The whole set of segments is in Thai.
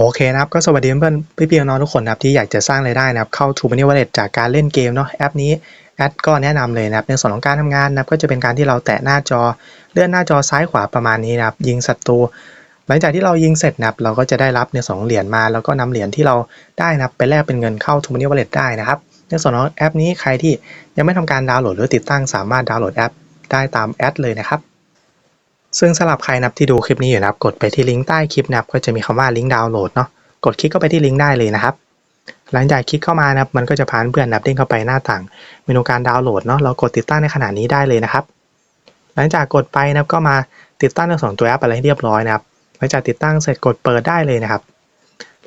โอเคนะครับก็สวัสดีเพื่อนพี่เพี่น้องทุกคนนะครับที่อยากจะสร้างรายได้นะครับเข้า True Money Wallet จากการเล่นเกมเนาะแอปนี้แอดก็แนะนำเลยนะครับในส่วนของการทำงานนะครับก็จะเป็นการที่เราแตะหน้าจอเลื่อนหน้าจอซ้ายขวาประมาณนี้นะครับยิงศัตรูหลังจากที่เรายิงเสร็จนะครับเราก็จะได้รับในสองเหรียญมาแล้วก็นำเหรียญที่เราได้นะครับไปแลกเป็นเงินเข้า True Money Wallet ได้นะครับในส่วนของแอปนี้ใครที่ยังไม่ทำการดาวน์โหลดหรือติดตั้งสามารถดาวน์โหลดแอปได้ตามแอดเลยนะครับ ซึ่งสำหรับใครนับที่ดูคลิปนี้อยู่นะครับ กดไปที่ลิงก์ใต้คลิปนะครับ ก็จะมีคำว่าลิงก์ดาวน์โหลดเนาะ กดคลิกเข้าไปที่ลิงก์ได้เลยนะครับ หลังจากคลิกเข้ามานะครับ มันก็จะพาเพื่อนนับเด้งเข้าไปหน้าต่างเมนูการดาวน์โหลดเนาะ เรากดติดตั้งในขณะนี้ได้เลยนะครับ หลังจากกดไปนะครับก็มาติดตั้งทั้งสองตัวแอปอะไรให้เรียบร้อยนะครับ หลังจากติดตั้งเสร็จกดเปิดได้เลยนะครับ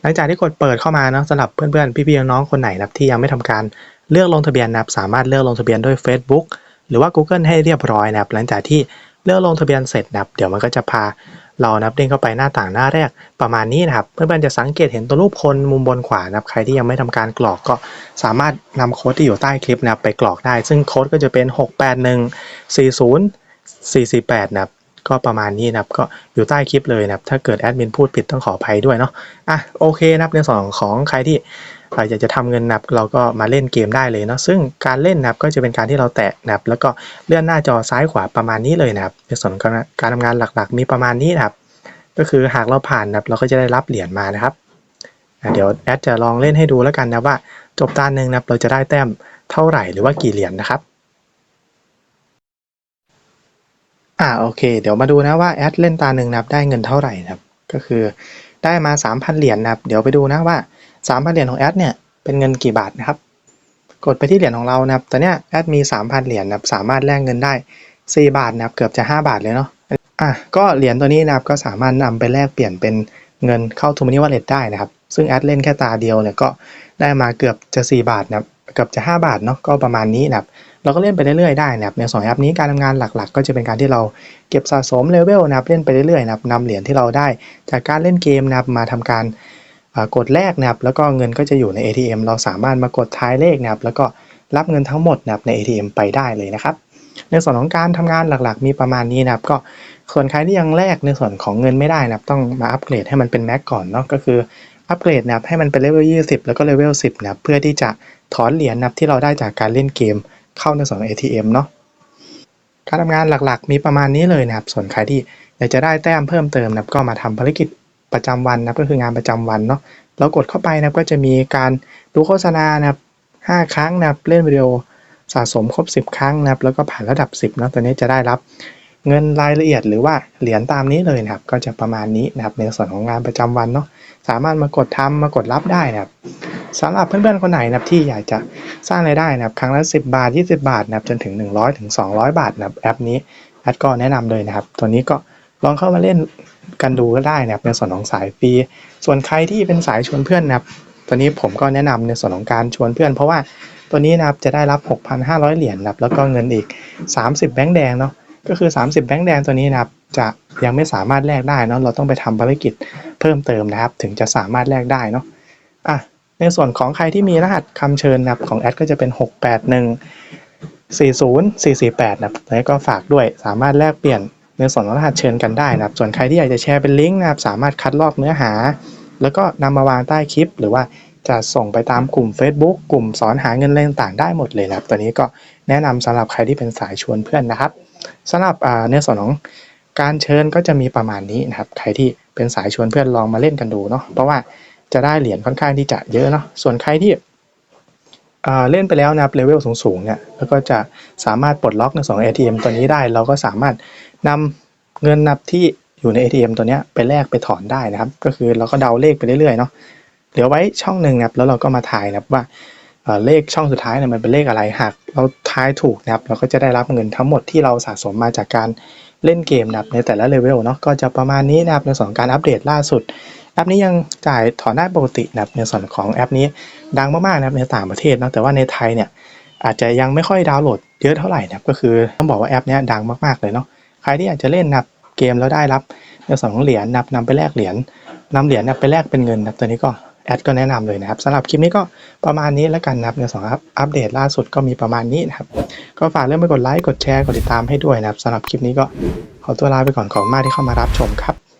หลังจากที่กดเปิดเข้ามาเนาะสำหรับเพื่อนๆพี่ๆน้องๆคนไหนนะครับที่ยังไม่ทำการเลือกลงทะเบียนนะครับ สามารถเลือกลงทะเบียนด้วย Facebook หรือว่า Google ให้เรียบร้อยนะครับ หลังจากที่ เลือกลงทะเบียนเสร็จนะครับเดี๋ยวมันก็จะพาเรานับเด้งเข้าไปหน้าต่างหน้าแรกประมาณนี้นะครับเพื่อนๆจะสังเกตเห็นตัวรูปคนมุมบนขวานะครับใครที่ยังไม่ทำการกรอกก็สามารถนำโค้ดที่อยู่ใต้คลิปนะครับไปกรอกได้ ซึ่งโค้ดก็จะเป็น 681 40 448นะครับก็ประมาณนี้นะครับก็อยู่ใต้คลิปเลยนะครับถ้าเกิดแอดมินพูดผิดต้องขออภัยด้วยเนาะอะโอเคนะครับในส่วนของใครที่ เอ่อยากจะทำเงินนับเราก็มาเล่นเกมได้เลยเนาะซึ่งการเล่นนับก็จะเป็นการที่เราแตะนับ แล้วก็เลื่อนหน้าจอซ้ายขวาประมาณนี้เลยนะครับในส่วนของการทำงานหลักๆ มีประมาณนี้นะครับ ก็คือหากเราผ่านนับเราก็จะได้รับเหรียญมานะครับเดี๋ยวแอดจะลองเล่นให้ดูแล้วกันนะว่า จบตาหนึ่งนับเราจะได้แต้มเท่าไหร่หรือว่ากี่เหรียญนะครับอ่าโอเคเดี๋ยวมาดูนะว่าแอดเล่นตาหนึ่งนับได้เงินเท่าไหร่นะครับ ก็คือได้มา 3,000 เหรียญนะครับ เดี๋ยวไปดูนะว่า 3,000เหรียญของแอดเนี่ยเป็นเงินกี่บาทนะครับ กดไปที่เหรียญของเรานะครับตอนเนี้ยแอดมี3,000เหรียญนะครับสามารถแลกเงินได้4บาทนะครับเกือบจะ5บาทเลยเนาะอะก็เหรียญตัวนี้นะครับก็สามารถนำไปแลกเปลี่ยนเป็นเงินเข้า t ูมินิว a ล l ล t ได้นะครับ ซึ่งแอดเล่นแค่ตาเดียวเนี่ยก็ได้มาเกือบจะ 4 บาทนะครับเกือบจะ 5 บาทเนาะก็ประมาณนี้นะครับเราก็เล่นไปเรื่อยๆได้นะครับในสองแอปนี้การทำงานหลักๆ ก็จะเป็นการที่เราเก็บสะสมเลเวลนะครับเล่นไปเรื่อยๆนะครับนำเหรียญที่เราได้ จากการเล่นเกมนะครับมาทำการ กดแรกนะครับแล้วก็เงินก็จะอยู่ใน ATM เราสามารถมากดท้ายเลขนะครับแล้วก็รับเงินทั้งหมดนะครับใน ATM ไปได้เลยนะครับ ในส่วนของการทำงานหลักๆ มีประมาณนี้นะครับก็ส่วนใครที่ยังแลกในส่วนของเงินไม่ได้นะครับต้องมาอัปเกรดให้มันเป็นแม็กก่อนเนาะก็คืออัปเกรดนะครับให้มันเป็นเลเวล20 แล้วก็เลเวล10นะครับเพื่อที่จะถอนเหรียญนะครับที่เราได้จากการเล่นเกม เข้าในส่วนของ ATM เนาะการทำงานหลักๆ มีประมาณนี้เลยนะครับ ส่วนใครที่อยากจะได้แต้มเพิ่มเติมนะครับก็มาทำภารกิจ ประจำวันนะก็คืองานประจำวันเนาะเรากดเข้าไปนะก็จะมีการดูโฆษณานะครับ5ครั้งนะเล่นวิดีโอสะสมครบ 10 ครั้งนะแล้วก็ผ่านระดับ 10เนาะตัวนี้จะได้รับเงินรายละเอียดหรือว่าเหรียญตามนี้เลยนะครับ ก็จะประมาณนี้นะครับในส่วนของงานประจำวันเนาะสามารถมากดทำมากดรับได้นะครับสำหรับเพื่อนๆคนไหนนะครับที่อยากจะสร้างรายได้นะครับ ครั้งละ 10 บาท 20 บาทนะครับจนถึง 100ถึง200 บาทนะครับแอปนี้แอดก็แนะนำเลยนะครับ ตัวนี้ก็ ลองเข้ามาเล่นกันดูก็ได้นะครับในส่วนของสายฟรีส่วนใครที่เป็นสายชวนเพื่อนนะครับตัวนี้ผมก็แนะนำในส่วนของการชวนเพื่อน เพราะว่าตัวนี้นะครับจะได้รับ 6,500 เหรียญนะครับแล้วก็เงินอีก 30 แบงค์แดงเนาะก็คือ 30 แบงค์แดงตัวนี้นะครับจะยังไม่สามารถแลกได้เนาะเราต้องไปทำภารกิจเพิ่มเติมนะครับ ถึงจะสามารถแลกได้เนาะอะในส่วนของใครที่มีรหัสคำเชิญนะครับของแอดก็จะเป็น 681 40 448นะครับแล้วก็ฝากด้วยสามารถแลกเปลี่ยน ในส่วนของรหัสเชิญกันได้นะครับ ส่วนใครที่อยากจะแชร์เป็นลิงก์นะครับ สามารถคัดลอกเนื้อหา แล้วก็นำมาวางใต้คลิป หรือว่าจะส่งไปตามกลุ่ม Facebook กลุ่มสอนหาเงินอะไรต่างได้หมดเลยนะครับ ตัวนี้ก็แนะนำสำหรับใครที่เป็นสายชวนเพื่อนนะครับสำหรับในส่วนของการเชิญก็จะมีประมาณนี้นะครับ ใครที่เป็นสายชวนเพื่อนลองมาเล่นกันดูเนาะ เพราะว่าจะได้เหรียญค่อนข้างที่จะเยอะเนาะ ส่วนใครที่ เล่นไปแล้วนะครับเลเวลสูงๆเนี่ยแล้วก็จะสามารถปลดล็อกในสอง ATM ตัวนี้ได้ เราก็สามารถนำเงินนับที่อยู่ใน ATM ตัวนี้ไปแลกไปถอนได้นะครับ ก็คือเราก็เดาเลขไปเรื่อยๆเนาะเหลือไว้ช่องหนึ่งนะครับแล้วเราก็มาทายนะครับว่าเลขช่องสุดท้ายเนี่ยมันเป็นเลขอะไรหากเราทายถูกนะครับเราก็จะได้รับเงินทั้งหมดที่เราสะสมมาจากการเล่นเกมนะครับในแต่ละเลเวลเนาะก็จะประมาณนี้นะครับในส่วนของการอัปเดตล่าสุด แอปนี้ยังจ่ายถอนได้ปกตินะครับในส่วนของแอปนี้ดังมากๆนะครับในต่างประเทศนะแต่ว่าในไทยเนี่ยอาจจะยังไม่ค่อยดาวน์โหลดเยอะเท่าไหร่นะครับก็คือต้องบอกว่าแอปนี้ดังมากๆเลยเนาะใครที่อยากจะเล่นนับเกมแล้วได้รับในส่วนของเหรียญนับนำไปแลกเหรียญนำเหรียญนับไปแลกเป็นเงินนะตัวนี้ก็แอดก็แนะนำเลยนะครับสำหรับคลิปนี้ก็ประมาณนี้แล้วกันนะครับในส่วนของอัปเดตล่าสุดก็มีประมาณนี้นะครับ ก็ฝากเรื่องไปกดไลค์กดแชร์กดติดตามให้ด้วยนะครับสำหรับคลิปนี้ก็ขอตัวลาไปก่อนขอบคุณมากที่เข้ามารับชมครับ